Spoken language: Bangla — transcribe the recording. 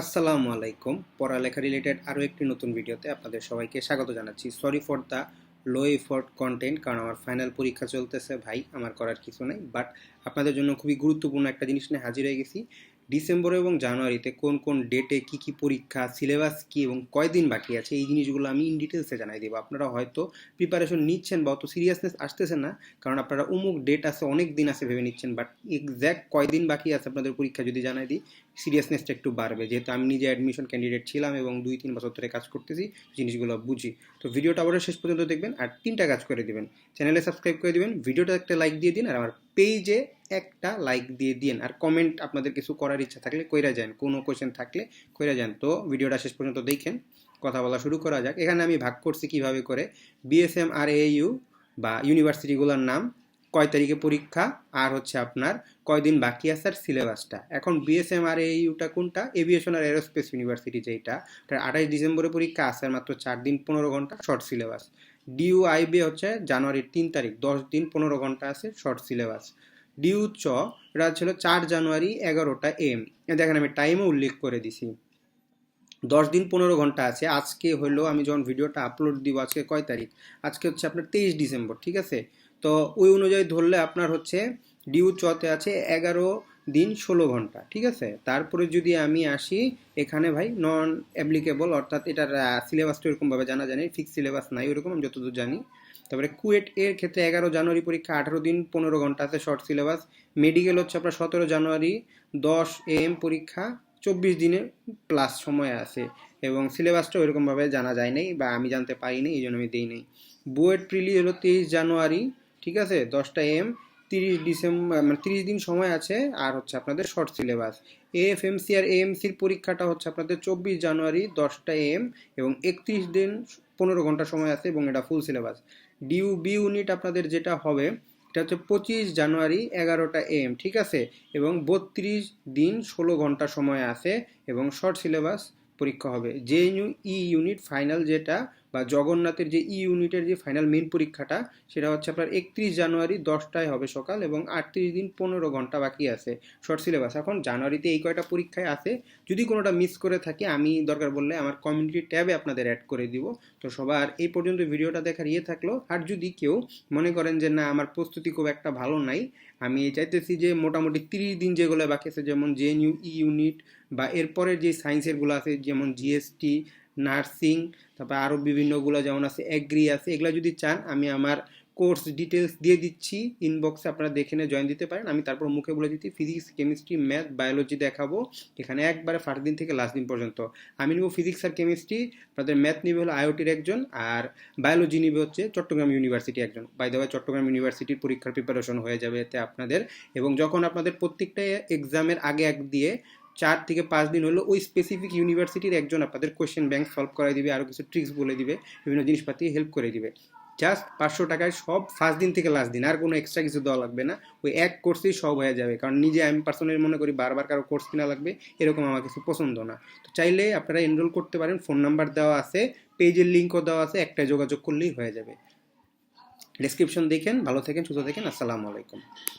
আসসালামু আলাইকুম। পড়ালেখা রিলেটেড আরও একটি নতুন ভিডিওতে আপনাদের সবাইকে স্বাগত জানাচ্ছি। Sorry for the low effort content কারণ আমার ফাইনাল পরীক্ষা চলতেছে ভাই, আমার করার কিছু নাই। বাট আপনাদের জন্য খুবই গুরুত্বপূর্ণ একটা জিনিস নিয়ে হাজির হয়ে গেছি। ডিসেম্বর এবং জানুয়ারিতে কোন কোন ডেটে কি কি পরীক্ষা সিলেবাস কি এবং কয়দিন বাকি আছে, এই জিনিসগুলো আমি ইন ডিটেলসে জানাই দেবো। আপনারা হয়তো প্রিপারেশন নিচ্ছেন বা অত সিরিয়াসনেস আসতেছে না, কারণ আপনারা অমুক ডেট আছে, অনেক দিন আছে ভেবে নিচ্ছেন বাট এক্স্যাক্ট কয়দিন বাকি আছে আপনাদের পরীক্ষা যদি জানাই দিই সিরিয়াসনেসটা একটু বাড়বে। যেহেতু আমি নিজে অ্যাডমিশন ক্যান্ডিডেট ছিলাম এবং দুই তিন বছর ধরে কাজ করতেছি, জিনিসগুলো বুঝি। তো ভিডিওটা আবারও শেষ পর্যন্ত দেখবেন আর তিনটা কাজ করে দিবেন। চ্যানেলে সাবস্ক্রাইব করে দিবেন, ভিডিওটা একটা লাইক দিয়ে দিন আর আমার পেজে একটা লাইক দিয়ে দিন আর কমেন্ট আপনাদের কিছু করার ইচ্ছা থাকলে কইরা যান। কোনো কোয়েশ্চেন থাকলে কইরা যান। তো ভিডিওটা শেষ পর্যন্ত দেখেন। কথা বলা শুরু করা যাক। এখানে আমি ভাগ করছি কীভাবে করে। বিএসএম আর ইউ বা ইউনিভার্সিটিগুলোর নাম, কয় তারিখে পরীক্ষা, আর হচ্ছে আপনার কয়দিন বাকি আছে আর সিলেবাসটা এখন বিএসএম আর ইউটা কোনটা? এভিয়েশন আর এরোস্পেস ইউনিভার্সিটি যেটা তার আঠাশ ডিসেম্বরে পরীক্ষা আছে মাত্র চার দিন পনেরো ঘণ্টা শর্ট সিলেবাস ডিইউআইবি হচ্ছে জানুয়ারির তিন তারিখ। দশ দিন পনেরো ঘণ্টা আছে শর্ট সিলেবাস ডিউ চ এটা ছিল চার জানুয়ারি এগারোটা এম। দেখেন আমি টাইমও উল্লেখ করে দিছি। দশ দিন পনেরো ঘণ্টা আছে। আজকে হলো আমি যখন ভিডিওটা আপলোড দিব, আজকে কয় তারিখ? আজকে হচ্ছে আপনার তেইশ ডিসেম্বর, ঠিক আছে? তো ওই অনুযায়ী ধরলে আপনার হচ্ছে ডিউ চতে আছে এগারো দিন ষোলো ঘণ্টা, ঠিক আছে? তারপরে যদি আমি আসি, এখানে ভাই নন অ্যাপ্লিকেবল অর্থাৎ এটার সিলেবাসটা এরকমভাবে জানা জানি ফিক্স সিলেবাস নাই, ওরকম আমি যতদূর জানি। তারপরে কুয়েট এর ক্ষেত্রে এগারো জানুয়ারি পরীক্ষা আঠারো দিন, পনেরো ঘণ্টা আছে শর্ট সিলেবাস। মেডিকেল হচ্ছে আপনার সতেরো জানুয়ারি, দশ এম পরীক্ষা, চব্বিশ দিনে প্লাস সময় আছে এবং সিলেবাসটা ওইরকমভাবে জানা যায় নাই বা আমি জানতে পারিনি, এই জন্য আমি দিই নাই। বুয়েট প্রিলি হলো তেইশ জানুয়ারি, ঠিক আছে? দশটা এম, তিরিশ ডিসেম্বর মানে তিরিশ দিন সময় আছে আর হচ্ছে আপনাদের short syllabus. F M C আর এএমসির পরীক্ষাটা হচ্ছে আপনাদের চব্বিশ জানুয়ারি, দশটা এম এবং একত্রিশ দিন, পনেরো ঘণ্টা সময় আছে এবং এটা full syllabus. D U B unit আপনাদের যেটা হবে, এটা হচ্ছে পঁচিশ জানুয়ারি এগারোটা এম, ঠিক আছে? এবং বত্রিশ দিন ষোলো ঘণ্টা সময় আছে এবং শর্ট সিলেবাস পরীক্ষা হবে। যে ই ইউনিট ফাইনাল যেটা বা জগন্নাথের যে ই ইউনিটের যে ফাইনাল মেন পরীক্ষাটা, সেটা হচ্ছে আপনার একত্রিশ জানুয়ারি দশটায় হবে সকাল এবং আটত্রিশ দিন পনেরো ঘণ্টা বাকি আছে শর্ট সিলেবাস এখন জানুয়ারিতে এই কয়টা পরীক্ষায় আছে, যদি কোনোটা মিস করে থাকে, আমি দরকার বললে আমার কমিউনিটি ট্যাবে আপনাদের অ্যাড করে দিব। তো সবার এই পর্যন্ত ভিডিওটা দেখার ইয়ে থাকল, আর যদি কেউ মনে করেন যে না, আমার প্রস্তুতি খুব একটা ভালো নাই, আমি চাইতেছি যে মোটামুটি তিরিশ দিন যেগুলো বাকি আছে, যেমন জেএনইউ ই ইউনিট বা এরপরের যে সায়েন্সেরগুলো আছে, যেমন জিএসটি নার্সিং, তারপর আরও বিভিন্নগুলো যেমন আছে অ্যাগ্রি আছে, এগুলো যদি চান, আমি আমার কোর্স ডিটেলস দিয়ে দিচ্ছি ইনবক্সে আপনারা দেখে নিয়ে জয়েন দিতে পারেন, আমি তারপর মুখে বলে দিচ্ছি ফিজিক্স কেমিস্ট্রি ম্যাথ বায়োলজি দেখাবো, এখানে একবারে ফার্স্ট দিন থেকে লাস্ট দিন পর্যন্ত। আমি নিব ফিজিক্স আর কেমিস্ট্রি আপনাদের ম্যাথ নিবে হলো আইওটির একজন, আর বায়োলজি নিবে হচ্ছে চট্টগ্রাম ইউনিভার্সিটি একজন। বাই দেওয়া চট্টগ্রাম ইউনিভার্সিটির পরীক্ষার প্রিপারেশন হয়ে যাবে এতে আপনাদের, এবং যখন আপনাদের প্রত্যেকটা এক্সামের আগে এক দিয়ে চার থেকে পাঁচ দিন হলো ওই স্পেসিফিক ইউনিভার্সিটির একজন আপনাদের কোয়েশ্চেন ব্যাংক সলভ করাই দিবে আরও কিছু ট্রিক্স বলে দিবে, বিভিন্ন জিনিসপাতি হেল্প করে দিবে। জাস্ট পাঁচশো টাকায় সব ফার্স্ট দিন থেকে লাস্ট দিন, আর কোনো এক্সট্রা কিছু দেওয়া লাগবে না। ওই এক কোর্সেই সব হয়ে যাবে, কারণ নিজে আমি পার্সোনালি মনে করি বারবার কারও কোর্স কিনা লাগবে, এরকম আমার কিছু পছন্দ না। তো চাইলে আপনারা এনরোল করতে পারেন ফোন নাম্বার দেওয়া আছে পেজের লিঙ্কও দেওয়া আছে একটাই যোগাযোগ করলেই হয়ে যাবে। ডিসক্রিপশন দেখেন, ভালো থাকেন, সুস্থ থাকেন, আসসালামু আলাইকুম।